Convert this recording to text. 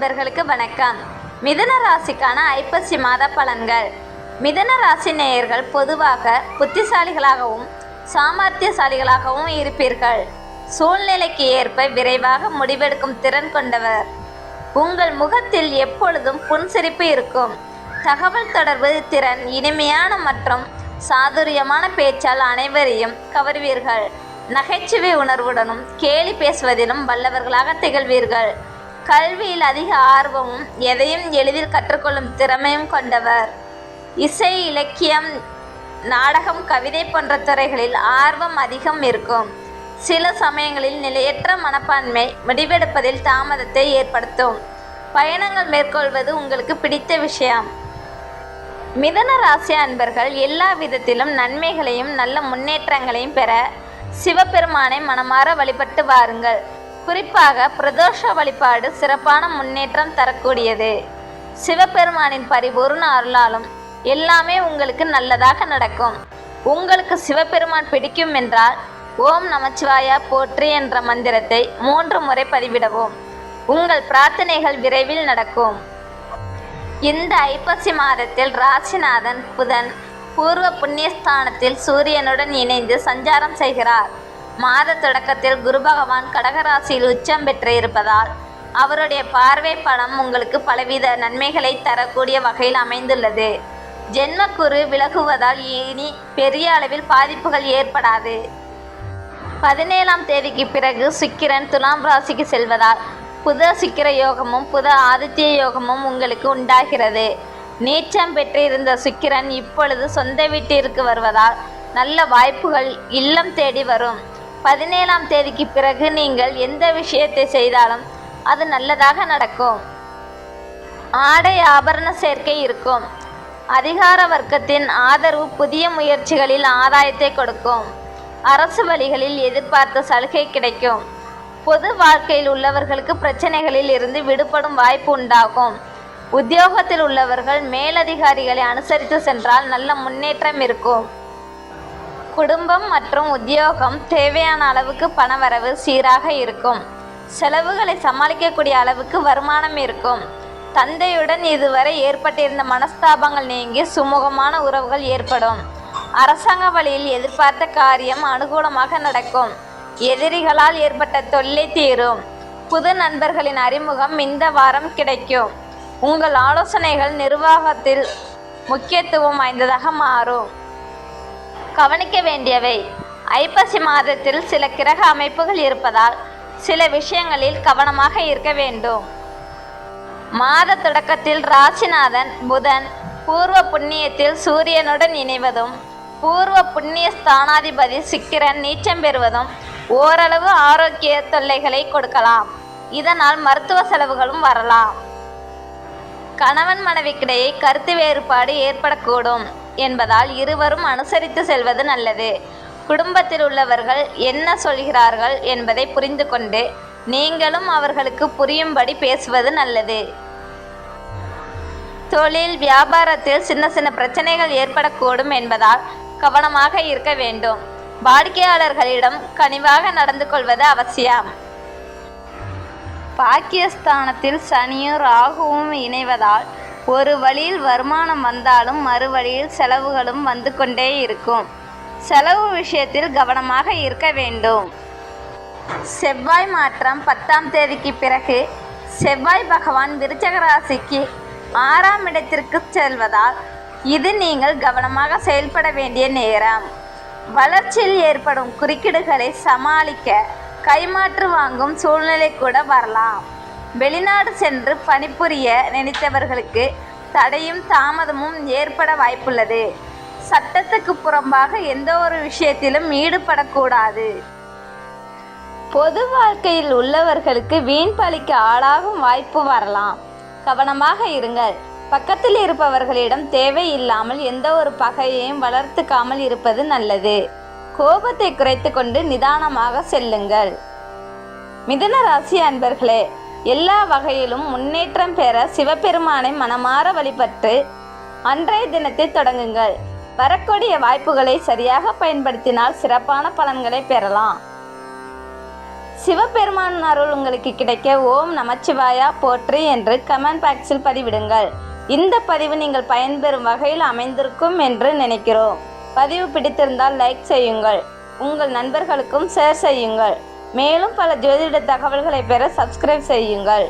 நண்பர்களுக்கு வணக்கம். மிதுன ராசிக்கான ஐப்பசி மாத பலன்கள். மிதுன ராசி நேயர்கள் பொதுவாக புத்திசாலிகளாகவும் சாமர்த்தியசாலிகளாகவும் இருப்பீர்கள். சூழ்நிலைக்கு ஏற்ப விரைவாக முடிவெடுக்கும் திறன் கொண்டவர். உங்கள் முகத்தில் எப்பொழுதும் புன்சிரிப்பு இருக்கும். தகவல் தொடர்பு திறன் இனிமையான மற்றும் சாதுரியமான பேச்சால் அனைவரையும் கவர்வீர்கள். நகைச்சுவை உணர்வுடனும் கேலி பேசுவதிலும் வல்லவர்களாக திகழ்வீர்கள். கல்வியில் அதிக ஆர்வமும் எதையும் எளிதில் கற்றுக்கொள்ளும் திறமையும் கொண்டவர். இசை இலக்கியம் நாடகம் கவிதை போன்ற துறைகளில் ஆர்வம் அதிகம் இருக்கும். சில சமயங்களில் நிலையற்ற மனப்பான்மை முடிவெடுப்பதில் தாமதத்தை ஏற்படுத்தும். பயணங்கள் மேற்கொள்வது உங்களுக்கு பிடித்த விஷயம். மிதன ராசி அன்பர்கள் எல்லா விதத்திலும் நன்மைகளையும் நல்ல முன்னேற்றங்களையும் பெற சிவபெருமானை மனமாற வழிபட்டு வாருங்கள். குறிப்பாக பிரதோஷ வழிபாடு சிறப்பான முன்னேற்றம் தரக்கூடியது. சிவபெருமானின் பரிபூர்ண அருளாலும் எல்லாமே உங்களுக்கு நல்லதாக நடக்கும். உங்களுக்கு சிவபெருமான் பிடிக்கும் என்றால் ஓம் நமச்சிவாயா போற்றி என்ற மந்திரத்தை மூன்று முறை பதிவிடவும். உங்கள் பிரார்த்தனைகள் விரைவில் நடக்கும். இந்த ஐப்பசி மாதத்தில் ராசிநாதன் புதன் பூர்வ புண்ணியஸ்தானத்தில் சூரியனுடன் இணைந்து சஞ்சாரம் செய்கிறார். மாத தொடக்கத்தில் குரு பகவான் கடகராசியில் உச்சம் பெற்று இருப்பதால் அவருடைய பார்வை படம் உங்களுக்கு பலவித நன்மைகளை தரக்கூடிய வகையில் அமைந்துள்ளது. ஜென்மக்குரு விலகுவதால் இனி பெரிய அளவில் பாதிப்புகள் ஏற்படாது. பதினேழாம் தேதிக்கு பிறகு சுக்கிரன் துலாம் ராசிக்கு செல்வதால் புத சுக்கிர யோகமும் புத ஆதித்ய யோகமும் உங்களுக்கு உண்டாகிறது. நீச்சம் பெற்றிருந்த சுக்கிரன் இப்பொழுது சொந்த வீட்டிற்கு வருவதால் நல்ல வாய்ப்புகள் இல்லம் தேடி வரும். பதினேழாம் தேதிக்கு பிறகு நீங்கள் எந்த விஷயத்தை செய்தாலும் அது நல்லதாக நடக்கும். ஆடை ஆபரண சேர்க்கை இருக்கும். அதிகார வர்க்கத்தின் ஆதரவு புதிய முயற்சிகளில் ஆதாயத்தை கொடுக்கும். அரசு வழிகளில் எதிர்பார்த்த சலுகை கிடைக்கும். பொது வாழ்க்கையில் உள்ளவர்களுக்கு பிரச்சனைகளில் இருந்து விடுபடும் வாய்ப்பு உண்டாகும். உத்தியோகத்தில் உள்ளவர்கள் மேலதிகாரிகளை அனுசரித்து சென்றால் நல்ல முன்னேற்றம் இருக்கும். குடும்பம் மற்றும் உத்தியோகம் தேவையான அளவுக்கு பணவரவு சீராக இருக்கும். செலவுகளை சமாளிக்கக்கூடிய அளவுக்கு வருமானம் இருக்கும். தந்தையுடன் இதுவரை ஏற்பட்டிருந்த மனஸ்தாபங்கள் நீங்கி சுமூகமான உறவுகள் ஏற்படும். அரசாங்க வழியில் எதிர்பார்த்த காரியம் அனுகூலமாக நடக்கும். எதிரிகளால் ஏற்பட்ட தொல்லை தீரும். புது நண்பர்களின் அறிமுகம் இந்த வாரம் கிடைக்கும். உங்கள் ஆலோசனைகள் நிர்வாகத்தில் முக்கியத்துவம் வாய்ந்ததாக மாறும். கவனிக்க வேண்டியவை ஐப்பசி மாதத்தில் சில கிரக அமைப்புகள் இருப்பதால் சில விஷயங்களில் கவனமாக இருக்க வேண்டும். மாத தொடக்கத்தில் ராசிநாதன் புதன் பூர்வ புண்ணியத்தில் சூரியனுடன் இணைவதும் பூர்வ புண்ணிய ஸ்தானாதிபதி சிக்கிரன் நீச்சம் பெறுவதும் ஓரளவு ஆரோக்கிய தொல்லைகளை கொடுக்கலாம். இதனால் மருத்துவ செலவுகளும் வரலாம். கணவன் மனைவிக்கிடையே கருத்து வேறுபாடு ஏற்படக்கூடும். என்பதால் இருவரும் அனுசரித்து செல்வது நல்லது. குடும்பத்தில் உள்ளவர்கள் என்ன சொல்கிறார்கள் என்பதை புரிந்து கொண்டு நீங்களும் அவர்களுக்கு புரியும்படி பேசுவது நல்லது. தொழில் வியாபாரத்தில் சின்ன சின்ன பிரச்சனைகள் ஏற்படக்கூடும் என்பதால் கவனமாக இருக்க வேண்டும். வாடிக்கையாளர்களிடம் கனிவாக நடந்து கொள்வது அவசியம். பாக்கியஸ்தானத்தில் சனியும் ராகுவும் இணைவதால் ஒரு வழியில் வருமானம் வந்தாலும் மறு வழியில் செலவுகளும் வந்து கொண்டே இருக்கும். செலவு விஷயத்தில் கவனமாக இருக்க வேண்டும். செவ்வாய் மாற்றம் பத்தாம் தேதிக்கு பிறகு செவ்வாய் பகவான் விருச்சக ராசிக்கு ஆறாம் இடத்திற்கு செல்வதால் இது நீங்கள் கவனமாக செயல்பட வேண்டிய நேரம். வளர்ச்சியில் ஏற்படும் குறுக்கீடுகளை சமாளிக்க கைமாற்று வாங்கும் சூழ்நிலை கூட வரலாம். வெளிநாடு சென்று பணிபுரிய நினைத்தவர்களுக்கு தடையும் தாமதமும் ஏற்பட வாய்ப்புள்ளது. சட்டத்துக்கு புறம்பாக எந்த ஒரு விஷயத்திலும் ஈடுபடக்கூடாது. பொது வாழ்க்கையில் உள்ளவர்களுக்கு வீண் பலிக்கு ஆளாகும் வாய்ப்பு வரலாம். கவனமாக இருங்கள். பக்கத்தில் இருப்பவர்களிடம் தேவையில்லாமல் எந்த ஒரு பகையையும் வளர்த்துக்காமல் இருப்பது நல்லது. கோபத்தை குறைத்து கொண்டு நிதானமாக செல்லுங்கள். மிதுன ராசி அன்பர்களே எல்லா வகையிலும் முன்னேற்றம் பெற சிவபெருமானை மனமாற வழிபட்டு அன்றைய தினத்தை தொடங்குங்கள். வரக்கூடிய வாய்ப்புகளை சரியாக பயன்படுத்தினால் சிறப்பான பலன்களை பெறலாம். சிவபெருமான் அருள் உங்களுக்கு கிடைக்க ஓம் நமச்சிவாயா போற்றி என்று கமெண்ட் பாக்ஸில் பதிவிடுங்கள். இந்த பதிவு நீங்கள் பயன்பெறும் வகையில் அமைந்திருக்கும் என்று நினைக்கிறோம். பதிவு பிடித்திருந்தால் லைக் செய்யுங்கள். உங்கள் நண்பர்களுக்கும் ஷேர் செய்யுங்கள். மேலும் பல ஜோதிட தகவல்களை பெற சப்ஸ்கிரைப் செய்யுங்கள்.